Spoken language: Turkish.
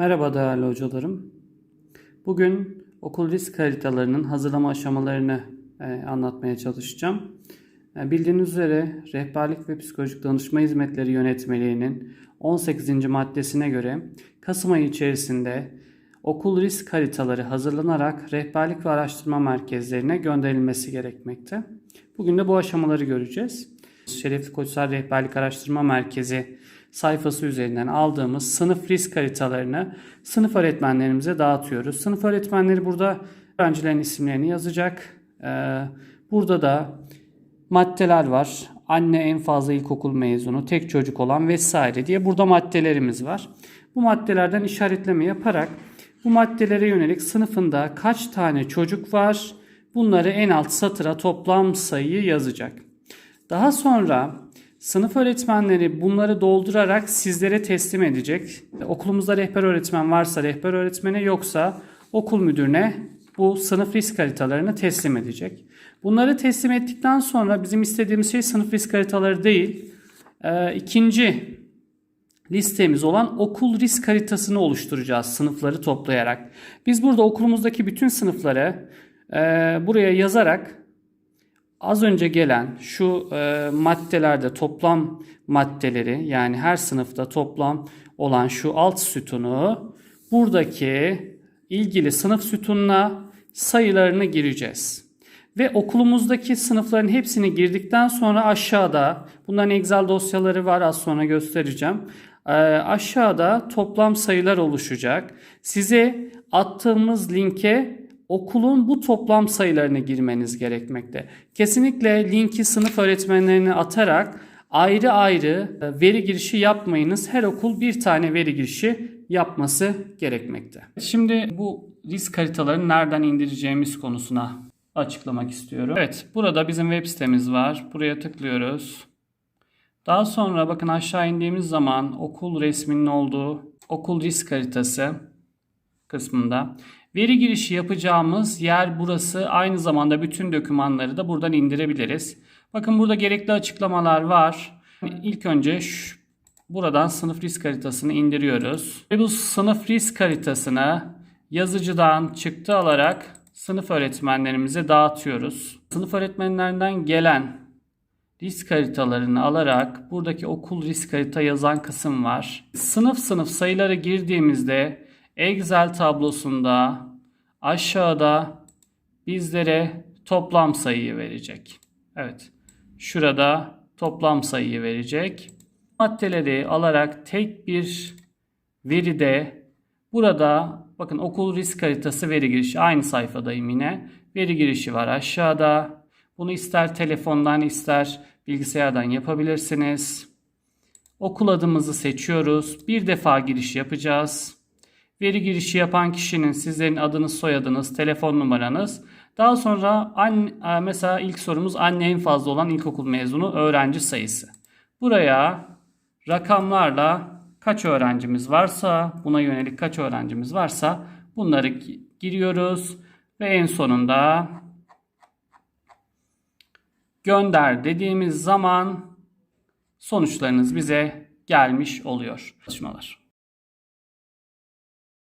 Merhaba değerli hocalarım. Bugün okul risk haritalarının hazırlama aşamalarını e, anlatmaya çalışacağım. E, bildiğiniz üzere Rehberlik ve Psikolojik Danışma Hizmetleri Yönetmeliği'nin 18. maddesine göre Kasım ayı içerisinde okul risk haritaları hazırlanarak rehberlik ve araştırma merkezlerine gönderilmesi gerekmekte. Bugün de bu aşamaları göreceğiz. Şerefli Koçlar Rehberlik Araştırma Merkezi sayfası üzerinden aldığımız sınıf risk haritalarını sınıf öğretmenlerimize dağıtıyoruz. Sınıf öğretmenleri burada öğrencilerin isimlerini yazacak. Ee, Burada da maddeler var. Anne en fazla ilkokul mezunu, tek çocuk olan vesaire diye burada maddelerimiz var. Bu maddelerden işaretleme yaparak bu maddelere yönelik sınıfında kaç tane çocuk var bunları en alt satıra toplam sayıyı yazacak. Daha sonra sınıf öğretmenleri bunları doldurarak sizlere teslim edecek. Okulumuzda rehber öğretmen varsa rehber öğretmene yoksa okul müdürüne bu sınıf risk haritalarını teslim edecek. Bunları teslim ettikten sonra bizim istediğimiz şey sınıf risk haritaları değil. Ee, ikinci listemiz olan okul risk haritasını oluşturacağız sınıfları toplayarak. Biz burada okulumuzdaki bütün sınıfları e, buraya yazarak az önce gelen şu e, maddelerde toplam maddeleri yani her sınıfta toplam olan şu alt sütunu buradaki ilgili sınıf sütununa sayılarını gireceğiz. Ve okulumuzdaki sınıfların hepsini girdikten sonra aşağıda bunların Excel dosyaları var az sonra göstereceğim. Ee, aşağıda toplam sayılar oluşacak. Size attığımız linke okulun bu toplam sayılarını girmeniz gerekmekte. Kesinlikle linki sınıf öğretmenlerine atarak ayrı ayrı e, veri girişi yapmayınız. Her okul bir tane veri girişi yapması gerekmekte. Şimdi bu risk haritalarını nereden indireceğimiz konusuna açıklamak istiyorum. Evet, burada bizim web sitemiz var. Buraya tıklıyoruz. Daha sonra bakın aşağı indiğimiz zaman okul resminin olduğu okul risk haritası kısmında veri girişi yapacağımız yer burası. Aynı zamanda bütün dokümanları da buradan indirebiliriz. Bakın burada gerekli açıklamalar var. İlk önce şu, buradan sınıf risk haritasını indiriyoruz. Ve bu sınıf risk haritasını yazıcıdan çıktı alarak sınıf öğretmenlerimize dağıtıyoruz. Sınıf öğretmenlerinden gelen risk haritalarını alarak buradaki okul risk harita yazan kısım var. Sınıf sınıf sayıları girdiğimizde Excel tablosunda aşağıda bizlere toplam sayıyı verecek. Evet. Şurada toplam sayıyı verecek. Maddeleri alarak tek bir veride burada bakın okul risk haritası veri girişi aynı sayfadayım yine. Veri girişi var aşağıda. Bunu ister telefondan ister bilgisayardan yapabilirsiniz. Okul adımızı seçiyoruz. Bir defa giriş yapacağız. Veri girişi yapan kişinin sizlerin adınız, soyadınız, telefon numaranız. Daha sonra anne, mesela ilk sorumuz anne en fazla olan ilkokul mezunu öğrenci sayısı. Buraya rakamlarla kaç öğrencimiz varsa, buna yönelik kaç öğrencimiz varsa bunları giriyoruz ve en sonunda gönder dediğimiz zaman sonuçlarınız bize gelmiş oluyor. Çalışmalar.